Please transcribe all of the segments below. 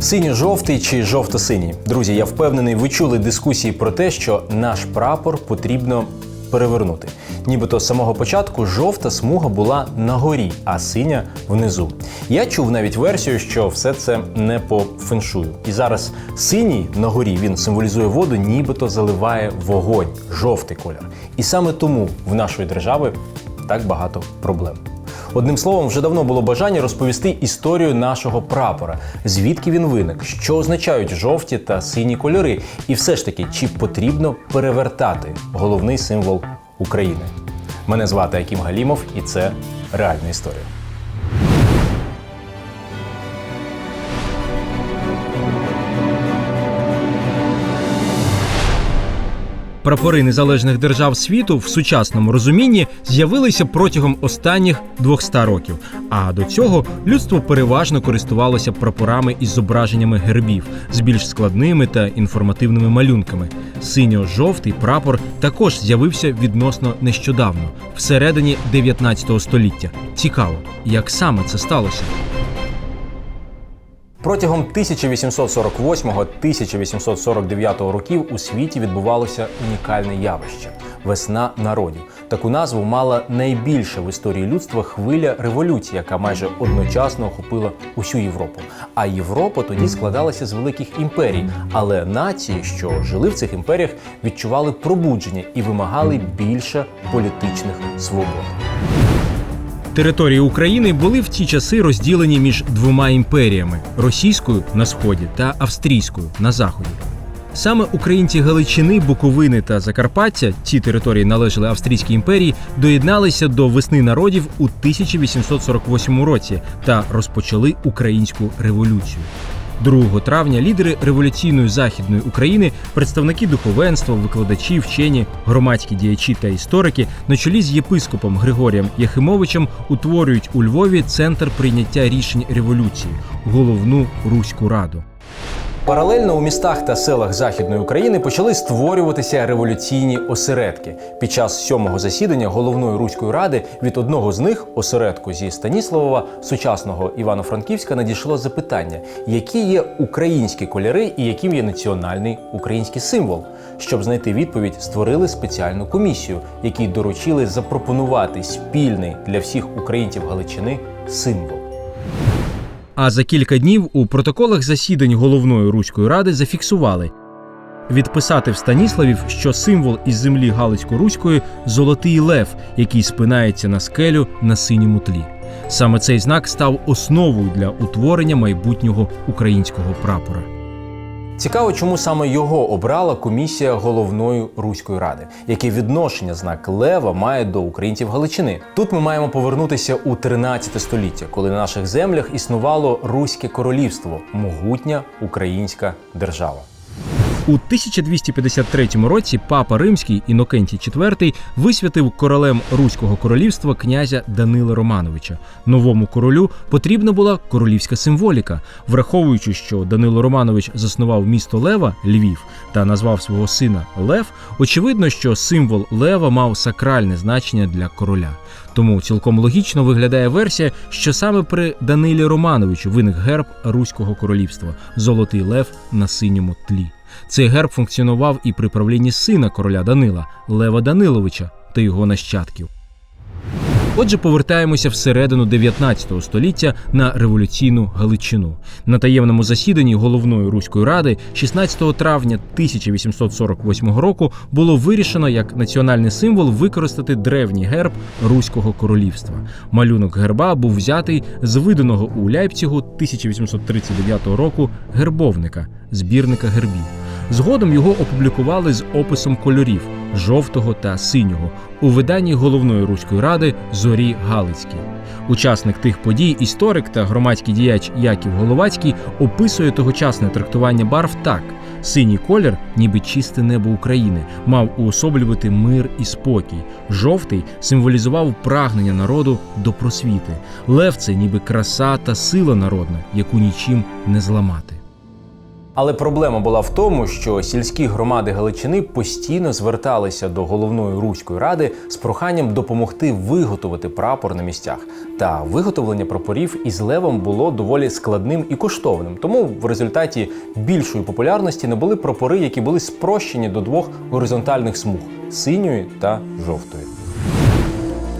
Синьо-жовтий чи жовто-синій. Друзі, я впевнений, ви чули дискусії про те, що наш прапор потрібно перевернути. Нібито з самого початку жовта смуга була на горі, а синя внизу. Я чув навіть версію, що все це не по феншую. І зараз синій на горі він символізує воду, нібито заливає вогонь, жовтий колір. І саме тому в нашої держави так багато проблем. Одним словом, вже давно було бажання розповісти історію нашого прапора, звідки він виник, що означають жовті та сині кольори, і все ж таки, чи потрібно перевертати головний символ України. Мене звати Акім Галімов, і це реальна історія. Прапори незалежних держав світу в сучасному розумінні з'явилися протягом останніх 200 років. А до цього людство переважно користувалося прапорами із зображеннями гербів з більш складними та інформативними малюнками. Синьо-жовтий прапор також з'явився відносно нещодавно, всередині 19 століття. Цікаво, як саме це сталося. Протягом 1848-1849 років у світі відбувалося унікальне явище весна народів. Таку назву мала найбільша в історії людства хвиля революції, яка майже одночасно охопила усю Європу. А Європа тоді складалася з великих імперій, але нації, що жили в цих імперіях, відчували пробудження і вимагали більше політичних свобод. Території України були в ті часи розділені між двома імперіями російською на сході та австрійською на заході. Саме українці Галичини, Буковини та Закарпаття, ці території належали Австрійській імперії, доєдналися до весни народів у 1848 році та розпочали українську революцію. 2 травня лідери революційної західної України, представники духовенства, викладачі, вчені, громадські діячі та історики на чолі з єпископом Григорієм Яхимовичем утворюють у Львові центр прийняття рішень революції головну руську раду. Паралельно у містах та селах Західної України почали створюватися революційні осередки. Під час сьомого засідання головної руської ради від одного з них, осередку зі Станіславова, сучасного Івано-Франківська, надійшло запитання, які є українські кольори і яким є національний український символ. Щоб знайти відповідь, створили спеціальну комісію, якій доручили запропонувати спільний для всіх українців Галичини символ. А за кілька днів у протоколах засідань головної руської ради зафіксували відписати в Станіславів, що символ із землі Галицько-Руської золотий лев, який спинається на скелю на синьому тлі. Саме цей знак став основою для утворення майбутнього українського прапора. Цікаво, чому саме його обрала комісія головної руської ради, яке відношення знак лева має до українців Галичини. Тут ми маємо повернутися у 13 століття, коли на наших землях існувало руське королівство, могутня українська держава. У 1253 році папа римський Інокентій IV висвятив королем Руського королівства князя Данила Романовича. Новому королю потрібна була королівська символіка, враховуючи, що Данило Романович заснував місто Лева Львів та назвав свого сина Лев. Очевидно, що символ Лева мав сакральне значення для короля. Тому цілком логічно виглядає версія, що саме при Данилі Романовичу виник герб Руського королівства Золотий Лев на синьому тлі. Цей герб функціонував і при правлінні сина короля Данила Лева Даниловича та його нащадків. Отже, повертаємося всередину 19 століття на революційну Галичину. На таємному засіданні головної руської ради 16 травня 1848 року було вирішено як національний символ використати древній герб Руського королівства. Малюнок герба був взятий з виданого у Ляйпцігу 1839 року гербовника збірника гербів. Згодом його опублікували з описом кольорів жовтого та синього у виданні головної руської ради Зорі Галицькій. Учасник тих подій, історик та громадський діяч Яків Головацький описує тогочасне трактування барв так: синій колір, ніби чисте небо України, мав уособлювати мир і спокій. Жовтий символізував прагнення народу до просвіти. Лев це ніби краса та сила народна, яку нічим не зламати. Але проблема була в тому, що сільські громади Галичини постійно зверталися до головної руської ради з проханням допомогти виготовити прапор на місцях. Та виготовлення прапорів із левом було доволі складним і коштовним. Тому в результаті більшої популярності набули прапори, які були спрощені до двох горизонтальних смуг синьої та жовтої.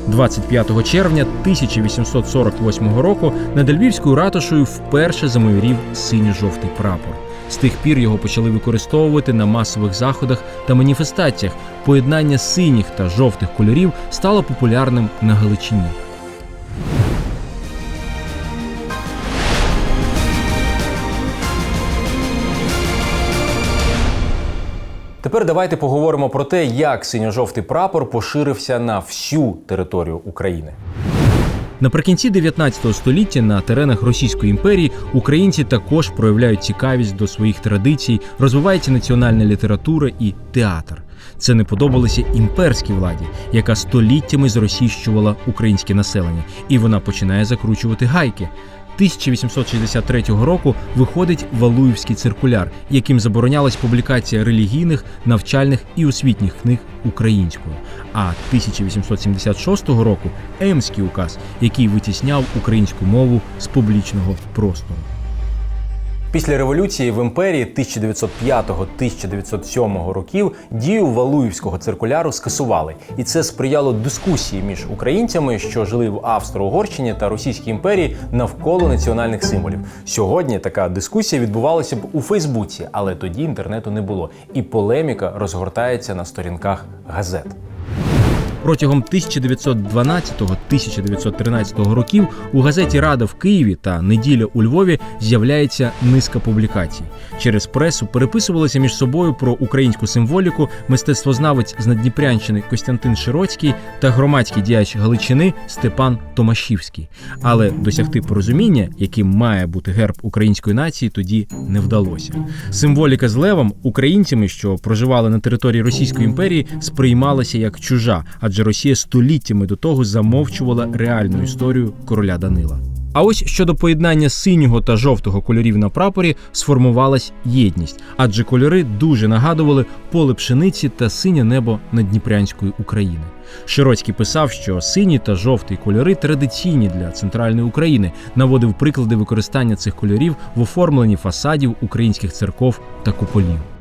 25 червня 1848 року над Львівською ратушею вперше замайорів синьо-жовтий прапор. З тих пір його почали використовувати на масових заходах та маніфестаціях. Поєднання синіх та жовтих кольорів стало популярним на Галичині. Тепер давайте поговоримо про те, як синьо-жовтий прапор поширився на всю територію України. Наприкінці 19 століття на теренах Російської імперії українці також проявляють цікавість до своїх традицій, розвивається національна література і театр. Це не подобалося імперській владі, яка століттями зросійщувала українське населення, і вона починає закручувати гайки. 1863 року виходить Валуївський циркуляр, яким заборонялась публікація релігійних, навчальних і освітніх книг українською. А 1876 року Емський указ, який витісняв українську мову з публічного простору. Після революції в імперії 1905-1907 років дію Валуївського циркуляру скасували, і це сприяло дискусії між українцями, що жили в Австро-Угорщині та Російській імперії навколо національних символів. Сьогодні така дискусія відбувалася б у Фейсбуці, але тоді інтернету не було, і полеміка розгортається на сторінках газет. Протягом 1912-1913 років у газеті Рада в Києві та Неділя у Львові з'являється низка публікацій. Через пресу переписувалися між собою про українську символіку мистецтвознавець з Надніпрянщини Костянтин Широцький та громадський діяч Галичини Степан Томашівський. Але досягти порозуміння, яким має бути герб української нації, тоді не вдалося. Символіка з левом українцями, що проживали на території Російської імперії, сприймалася як чужа, адже Росія століттями до того замовчувала реальну історію короля Данила. А ось щодо поєднання синього та жовтого кольорів на прапорі сформувалась єдність, адже кольори дуже нагадували поле пшениці та синє небо над Дніпрянської України. Широцький писав, що сині та жовті кольори традиційні для центральної України, наводив приклади використання цих кольорів в оформленні фасадів українських церков та куполів.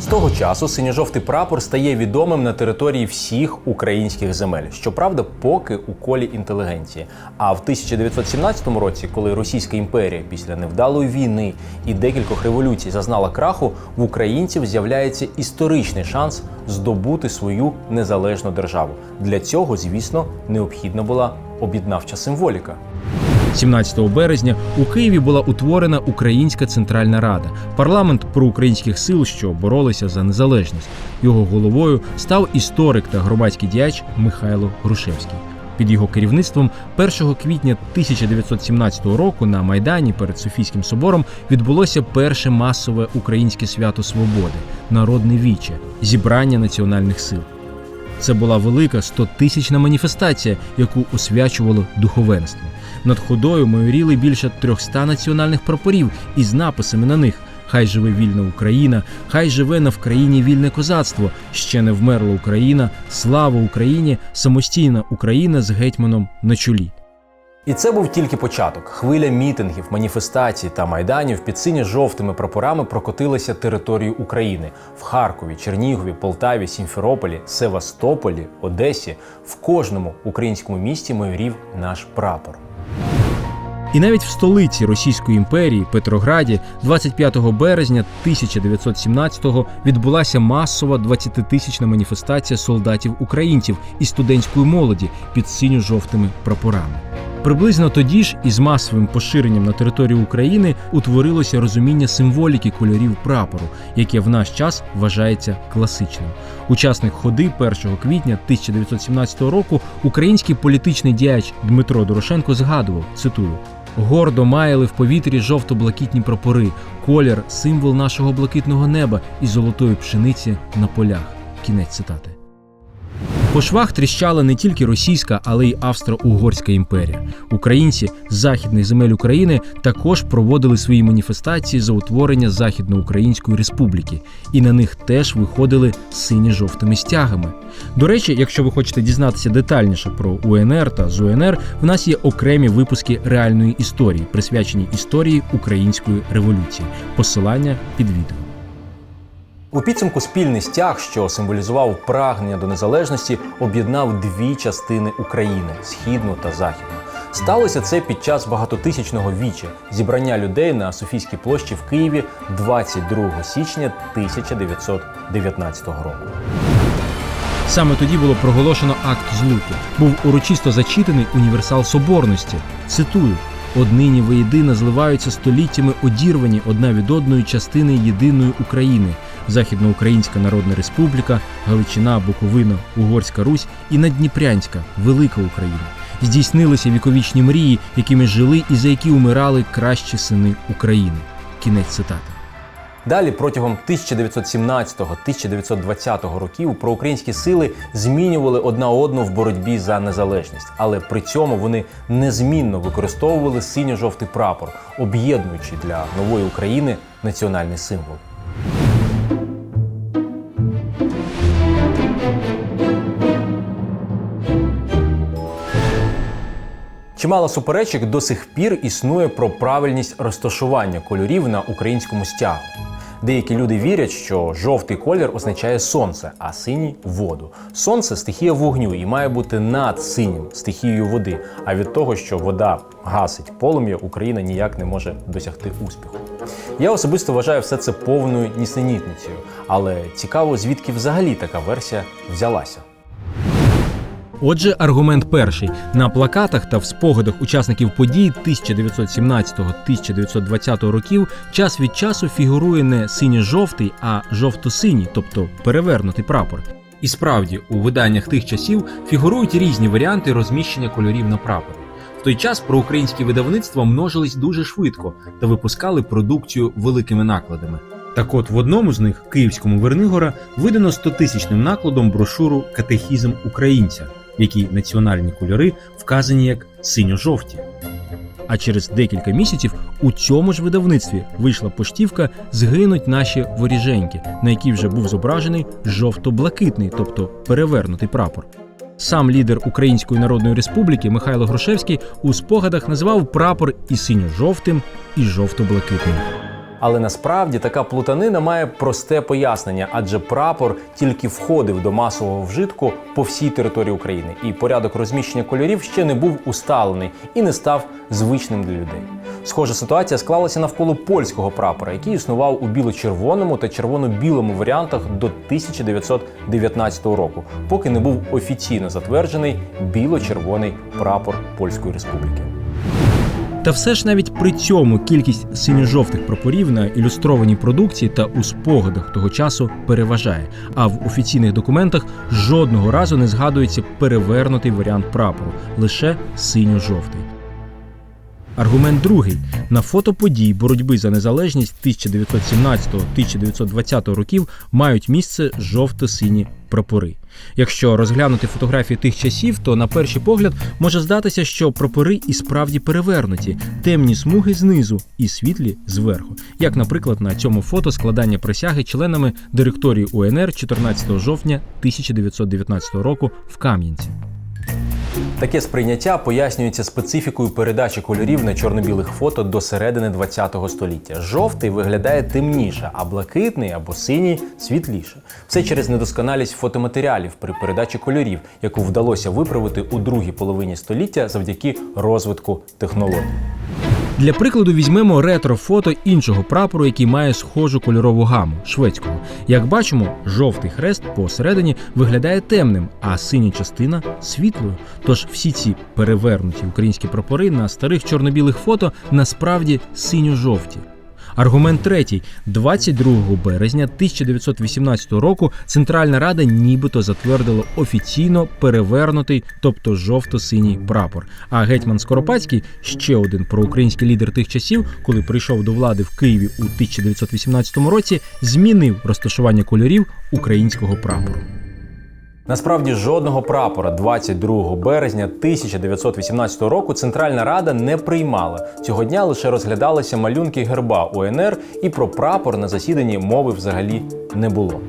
З того часу синьо-жовтий прапор стає відомим на території всіх українських земель. Щоправда, поки у колі інтелігенції. А в 1917 році, коли Російська імперія після невдалої війни і декількох революцій зазнала краху, в українців з'являється історичний шанс здобути свою незалежну державу. Для цього, звісно, необхідна була об'єднавча символіка. 17 березня у Києві була утворена Українська Центральна Рада, парламент проукраїнських сил, що боролися за незалежність. Його головою став історик та громадський діяч Михайло Грушевський. Під його керівництвом 1 квітня 1917 року на Майдані перед Софійським собором відбулося перше масове українське свято свободи народне віче зібрання національних сил. Це була велика 100-тисячна маніфестація, яку освячувало духовенство. Над ходою майоріли більше 300 національних прапорів із написами на них: Хай живе вільна Україна, хай живе на Вкраїні вільне козацтво, ще не вмерла Україна, слава Україні, самостійна Україна з гетьманом на чолі. І це був тільки початок. Хвиля мітингів, маніфестацій та майданів під синьо-жовтими прапорами прокотилася територією України в Харкові, Чернігові, Полтаві, Сімферополі, Севастополі, Одесі. В кожному українському місті майорів наш прапор. І навіть в столиці Російської імперії Петрограді 25 березня 1917-го відбулася масова 20-тисячна маніфестація солдатів українців і студентської молоді під синьо-жовтими прапорами. Приблизно тоді ж із масовим поширенням на території України утворилося розуміння символіки кольорів прапору, яке в наш час вважається класичним. Учасник ходи 1 квітня 1917 року український політичний діяч Дмитро Дорошенко згадував цитую. Гордо маяли в повітрі жовто-блакитні прапори, колір символ нашого блакитного неба і золотої пшениці на полях. Кінець цитати. По швах тріщала не тільки російська, але й австро-угорська імперія. Українці з західних земель України також проводили свої маніфестації за утворення Західноукраїнської республіки, і на них теж виходили сині-жовтими стягами. До речі, якщо ви хочете дізнатися детальніше про УНР та ЗУНР, в нас є окремі випуски реальної історії, присвячені історії української революції. Посилання під відео. У підсумку спільний стяг, що символізував прагнення до незалежності, об'єднав дві частини України східну та західну. Сталося це під час багатотисячного віча зібрання людей на Софійській площі в Києві 22 січня 1919 року. Саме тоді було проголошено акт злуки. Був урочисто зачитаний універсал соборності. Цитую: однині воєдина зливаються століттями одірвані одна від одної частини єдиної України. Західноукраїнська Народна Республіка, Галичина, Буковина, Угорська Русь і Надніпрянська Велика Україна. Здійснилися віковічні мрії, якими жили і за які умирали кращі сини України. Кінець цитати. Далі протягом 1917-1920 років проукраїнські сили змінювали одна одну в боротьбі за незалежність, але при цьому вони незмінно використовували синьо-жовтий прапор, об'єднуючи для нової України національний символ. Чимало суперечок до сих пір існує про правильність розташування кольорів на українському стягу. Деякі люди вірять, що жовтий колір означає сонце, а синій воду. Сонце стихія вогню і має бути над синім стихією води. А від того, що вода гасить полум'я, Україна ніяк не може досягти успіху. Я особисто вважаю все це повною нісенітницею, але цікаво, звідки взагалі така версія взялася. Отже, аргумент перший на плакатах та в спогадах учасників подій 1917-1920 років час від часу фігурує не синьо-жовтий, а жовто-синій, тобто перевернутий прапор. І справді, у виданнях тих часів фігурують різні варіанти розміщення кольорів на прапорі. В той час проукраїнські видавництва множились дуже швидко та випускали продукцію великими накладами. Так от в одному з них, київському Вернигора, видано 100-тисячним накладом брошуру Катехізм українця, в якій національні кольори вказані як синьо-жовті. А через декілька місяців у цьому ж видавництві вийшла поштівка Згинуть наші воріженьки, на якій вже був зображений жовто-блакитний, тобто перевернутий прапор. Сам лідер Української Народної Республіки Михайло Грушевський у спогадах називав прапор і синьо-жовтим, і жовто-блакитним. Але насправді така плутанина має просте пояснення, адже прапор тільки входив до масового вжитку по всій території України, і порядок розміщення кольорів ще не був усталений і не став звичним для людей. Схожа ситуація склалася навколо польського прапора, який існував у біло-червоному та червоно-білому варіантах до 1919 року, поки не був офіційно затверджений біло-червоний прапор Польської Республіки. Та все ж навіть при цьому кількість синьо-жовтих прапорів на ілюстрованій продукції та у спогадах того часу переважає. А в офіційних документах жодного разу не згадується перевернутий варіант прапору, лише синьо-жовтий. Аргумент другий на фото подій боротьби за незалежність 1917-1920 років мають місце жовто-сині прапори. Якщо розглянути фотографії тих часів, то на перший погляд може здатися, що прапори і справді перевернуті, темні смуги знизу і світлі зверху, як, наприклад, на цьому фото складання присяги членами директорії УНР 14 жовтня 1919 року в Кам'янці. Таке сприйняття пояснюється специфікою передачі кольорів на чорно-білих фото до середини ХХ століття. Жовтий виглядає темніше, а блакитний або синій світліше. Все через недосконалість фотоматеріалів при передачі кольорів, яку вдалося виправити у другій половині століття завдяки розвитку технологій. Для прикладу візьмемо ретро-фото іншого прапору, який має схожу кольорову гаму шведського. Як бачимо, жовтий хрест посередині виглядає темним, а синя частина світлою. Тож всі ці перевернуті українські прапори на старих чорно-білих фото насправді синьо-жовті. Аргумент третій: 22 березня 1918 року Центральна Рада нібито затвердила офіційно перевернутий, тобто жовто-синій прапор. А гетьман Скоропадський, ще один проукраїнський лідер тих часів, коли прийшов до влади в Києві у 1918 році, змінив розташування кольорів українського прапору. Насправді жодного прапора 22 березня 1918 року Центральна Рада не приймала. Цього дня лише розглядалися малюнки герба УНР, і про прапор на засіданні мови взагалі не було.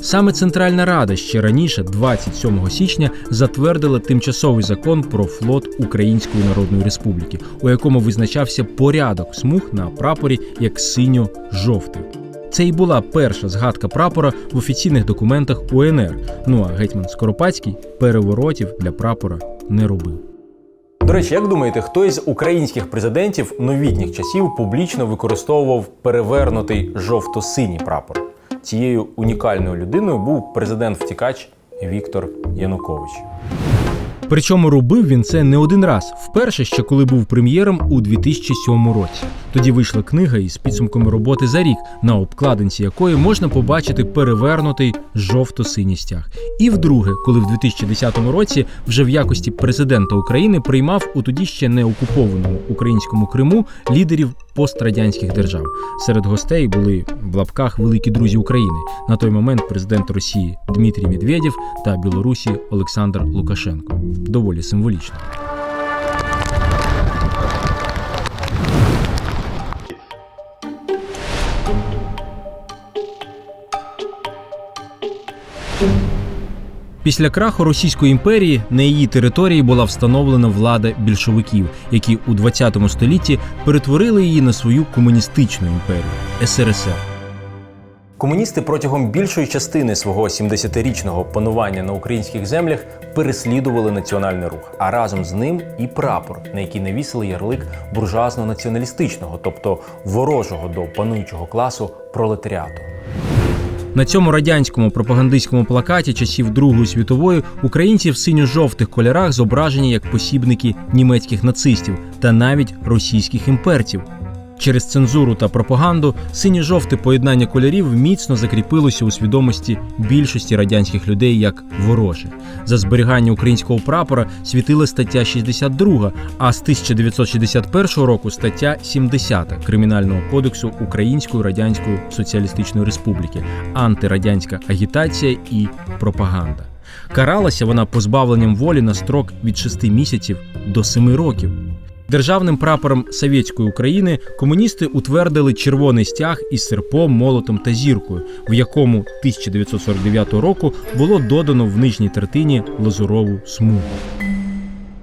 Саме Центральна Рада ще раніше, 27 січня, затвердила тимчасовий закон про флот Української Народної Республіки, у якому визначався порядок смуг на прапорі як синьо-жовтий. Це і була перша згадка прапора в офіційних документах УНР. Ну а гетьман Скоропадський переворотів для прапора не робив. До речі, як думаєте, хто із українських президентів новітніх часів публічно використовував перевернутий жовто-синій прапор? Цією унікальною людиною був президент-втікач Віктор Янукович. Причому робив він це не один раз. Вперше ще коли був прем'єром у 2007 році. Тоді вийшла книга із підсумками роботи за рік, на обкладинці якої можна побачити перевернутий жовто-синій стяг. І вдруге, коли в 2010 році вже в якості президента України приймав у тоді ще не окупованому українському Криму лідерів пострадянських держав. Серед гостей були в лапках великі друзі України. На той момент президент Росії Дмитрій Медведєв та Білорусі Олександр Лукашенко. Доволі символічно. Після краху Російської імперії на її території була встановлена влада більшовиків, які у 20 столітті перетворили її на свою комуністичну імперію СРСР. Комуністи протягом більшої частини свого 70-річного панування на українських землях переслідували національний рух, а разом з ним і прапор, на який навісили ярлик буржуазно-націоналістичного, тобто ворожого до пануючого класу пролетаріату. На цьому радянському пропагандистському плакаті часів Другої світової українці в синьо-жовтих кольорах зображені як посібники німецьких нацистів та навіть російських імперців. Через цензуру та пропаганду синьо-жовте поєднання кольорів міцно закріпилося у свідомості більшості радянських людей як вороже. За зберігання українського прапора світила стаття 62, а з 1961 року стаття 70 Кримінального кодексу Української Радянської Соціалістичної Республіки, антирадянська агітація і пропаганда. Каралася вона позбавленням волі на строк від 6 місяців до 7 років. Державним прапором Совєтської України комуністи утвердили червоний стяг із серпом, молотом та зіркою, в якому 1949 року було додано в нижній третині лазурову смугу.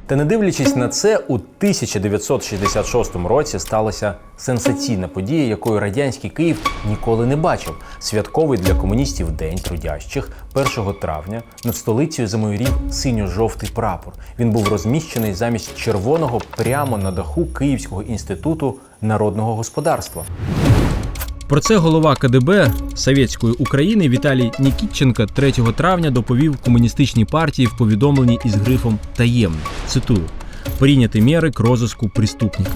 Та не дивлячись на це, у 1966 році сталася сенсаційна подія, якої радянський Київ ніколи не бачив. Святковий для комуністів День трудящих 1 травня над столицею замайорів синьо-жовтий прапор. Він був розміщений замість червоного прямо на даху Київського інституту народного господарства. Про це голова КДБ Совєтської України Віталій Нікітченко 3 травня доповів комуністичній партії в повідомленні із грифом таємно. Цитую: прийняти міри к розиску преступника.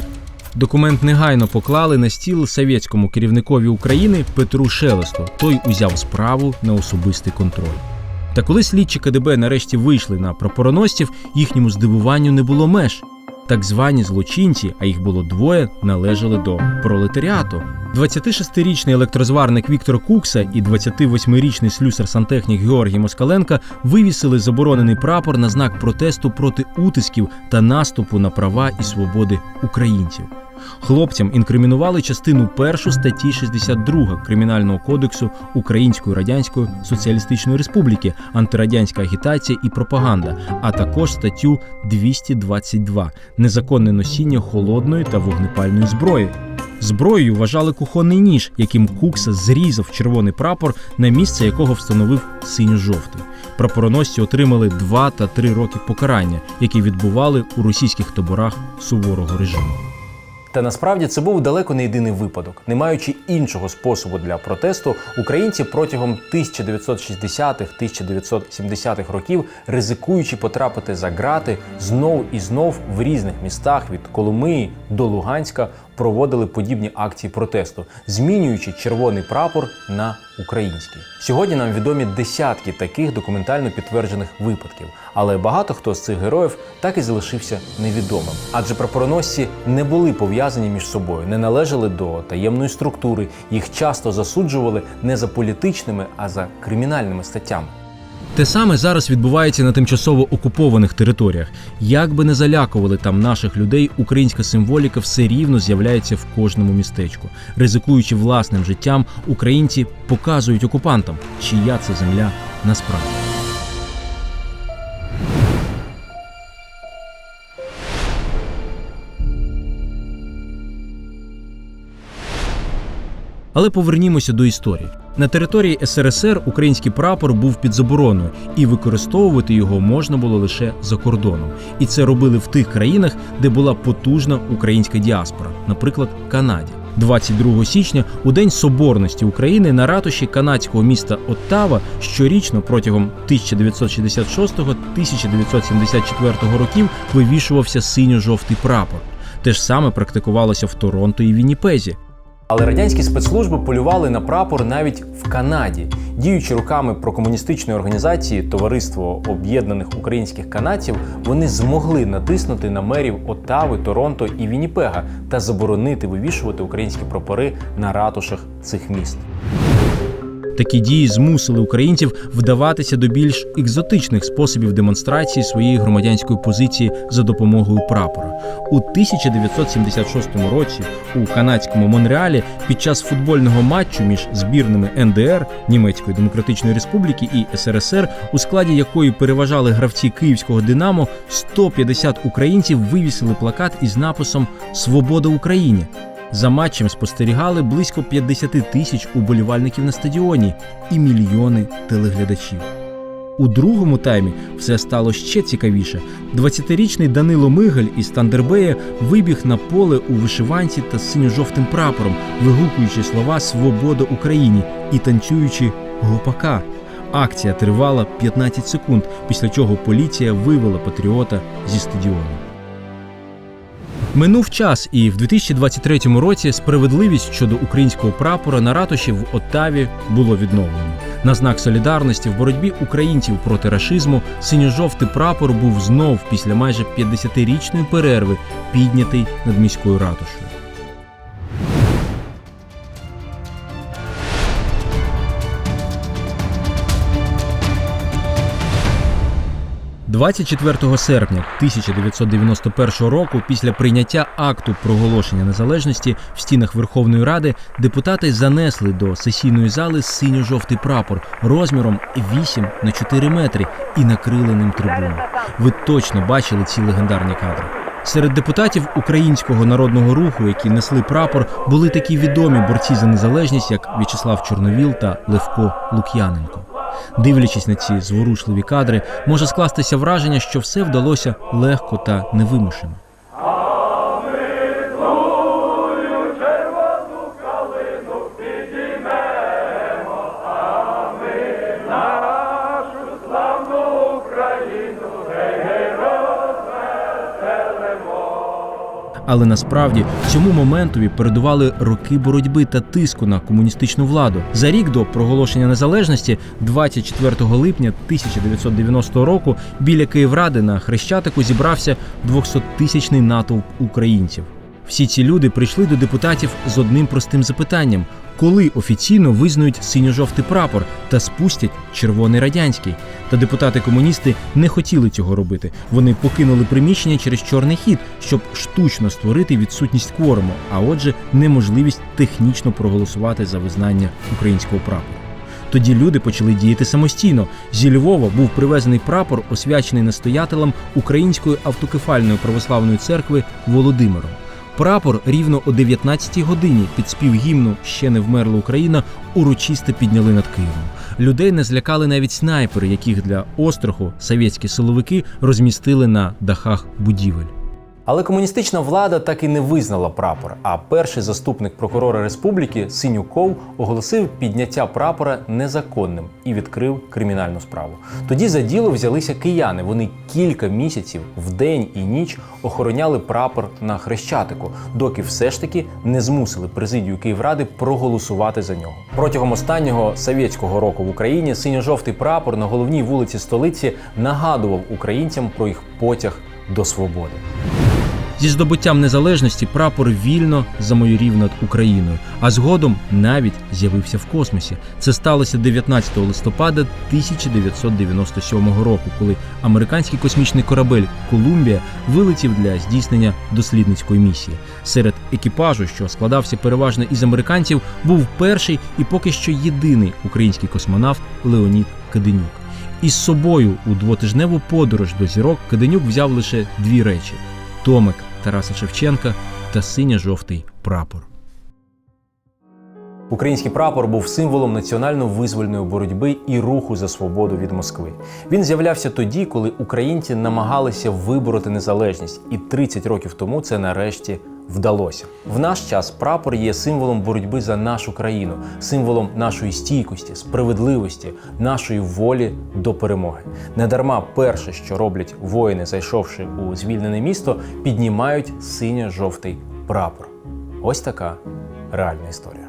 Документ негайно поклали на стіл совєтському керівникові України Петру Шелесту. Той узяв справу на особистий контроль. Та коли слідчі КДБ нарешті вийшли на прапороносців, їхньому здивуванню не було меж. Так звані злочинці, а їх було двоє, належали до пролетаріату. 26-річний електрозварник Віктор Кукса і 28-річний слюсар-сантехнік Георгій Москаленка вивісили заборонений прапор на знак протесту проти утисків та наступу на права і свободи українців. Хлопцям інкримінували частину першу статті 62 Кримінального кодексу Української Радянської Соціалістичної Республіки, антирадянська агітація і пропаганда, а також статтю 222 незаконне носіння холодної та вогнепальної зброї. Зброєю вважали кухонний ніж, яким Кукса зрізав червоний прапор, на місце якого встановив синьо-жовтий. Прапороносці отримали 2 та 3 роки покарання, які відбували у російських таборах суворого режиму. Та насправді це був далеко не єдиний випадок. Не маючи іншого способу для протесту, українці протягом 1960-1970-х років, ризикуючи потрапити за ґрати, знов і знов в різних містах від Коломиї до Луганська проводили подібні акції протесту, змінюючи червоний прапор на український. Сьогодні нам відомі десятки таких документально підтверджених випадків, але багато хто з цих героїв так і залишився невідомим. Адже прапороносці не були пов'язані між собою, не належали до таємної структури. Їх часто засуджували не за політичними, а за кримінальними статтями. Те саме зараз відбувається на тимчасово окупованих територіях. Як би не залякували там наших людей, українська символіка все рівно з'являється в кожному містечку. Ризикуючи власним життям, українці показують окупантам, чия це земля насправді. Але повернімося до історії. На території СРСР український прапор був під забороною, і використовувати його можна було лише за кордоном. І це робили в тих країнах, де була потужна українська діаспора, наприклад, Канаді. 22 січня, у день соборності України на ратуші канадського міста Оттава щорічно протягом 1966-1974 років вивішувався синьо-жовтий прапор. Те ж саме практикувалося в Торонто і Вінніпезі. Але радянські спецслужби полювали на прапор навіть в Канаді, діючи руками прокомуністичної організації Товариство Об'єднаних Українських Канадців, вони змогли натиснути на мерів Оттави, Торонто і Вінніпега та заборонити вивішувати українські прапори на ратушах цих міст. Такі дії змусили українців вдаватися до більш екзотичних способів демонстрації своєї громадянської позиції за допомогою прапора. У 1976 році у канадському Монреалі під час футбольного матчу між збірними НДР Німецької Демократичної Республіки і СРСР, у складі якої переважали гравці київського Динамо, 150 українців вивісили плакат із написом Свобода Україні. За матчем спостерігали близько 50 тисяч уболівальників на стадіоні і мільйони телеглядачів. У другому таймі все стало ще цікавіше. 20-річний Данило Мигель із Тандербея вибіг на поле у вишиванці та синьо-жовтим прапором, вигукуючи слова Свобода Україні і танцюючи гопака. Акція тривала 15 секунд, після чого поліція вивела патріота зі стадіону. Минув час, і в 2023 році справедливість щодо українського прапора на ратуші в Оттаві було відновлено. На знак солідарності в боротьбі українців проти рашизму синьо-жовтий прапор був знов після майже 50-річної перерви піднятий над міською ратушею. 24 серпня 1991 року, після прийняття акту проголошення незалежності в стінах Верховної Ради, депутати занесли до сесійної зали синьо-жовтий прапор розміром 8 на 4 метри і накрили ним трибуну. Ви точно бачили ці легендарні кадри. Серед депутатів українського народного руху, які несли прапор, були такі відомі борці за незалежність, як В'ячеслав Чорновіл та Левко Лук'яненко. Дивлячись на ці зворушливі кадри, може скластися враження, що все вдалося легко та невимушено. Але насправді цьому моментові передували роки боротьби та тиску на комуністичну владу. За рік до проголошення незалежності, 24 липня 1990 року, біля Київради на Хрещатику зібрався 200-тисячний натовп українців. Всі ці люди прийшли до депутатів з одним простим запитанням: коли офіційно визнають синьо-жовтий прапор та спустять червоний радянський. Та депутати-комуністи не хотіли цього робити. Вони покинули приміщення через чорний хід, щоб штучно створити відсутність кворуму, а отже, неможливість технічно проголосувати за визнання українського прапора. Тоді люди почали діяти самостійно. Зі Львова був привезений прапор, освячений настоятелем Української автокефальної православної церкви Володимиром. Прапор рівно о 19-й годині під спів гімну Ще не вмерла Україна урочисто підняли над Києвом. Людей не злякали навіть снайпери, яких для остраху совєтські силовики розмістили на дахах будівель. Але комуністична влада так і не визнала прапор. А перший заступник прокурора республіки Синюков оголосив підняття прапора незаконним і відкрив кримінальну справу. Тоді за діло взялися кияни. Вони кілька місяців вдень і ніч охороняли прапор на хрещатику, доки все ж таки не змусили президію Київради проголосувати за нього. Протягом останнього совєтського року в Україні синьо-жовтий прапор на головній вулиці столиці нагадував українцям про їх потяг до свободи. Зі здобуттям незалежності прапор вільно замайорів над Україною, а згодом навіть з'явився в космосі. Це сталося 19 листопада 1997 року, коли американський космічний корабель Колумбія вилетів для здійснення дослідницької місії. Серед екіпажу, що складався переважно із американців, був перший і поки що єдиний український космонавт Леонід Каденюк. Із собою у двотижневу подорож до зірок Каденюк взяв лише дві речі: томик Тараса Шевченка та синьо-жовтий прапор. Український прапор був символом національно-визвольної боротьби і руху за свободу від Москви. Він з'являвся тоді, коли українці намагалися вибороти незалежність, і 30 років тому це нарешті вдалося. В наш час прапор є символом боротьби за нашу країну, символом нашої стійкості, справедливості, нашої волі до перемоги. Недарма перше, що роблять воїни, зайшовши у звільнене місто, піднімають синьо-жовтий прапор. Ось така реальна історія.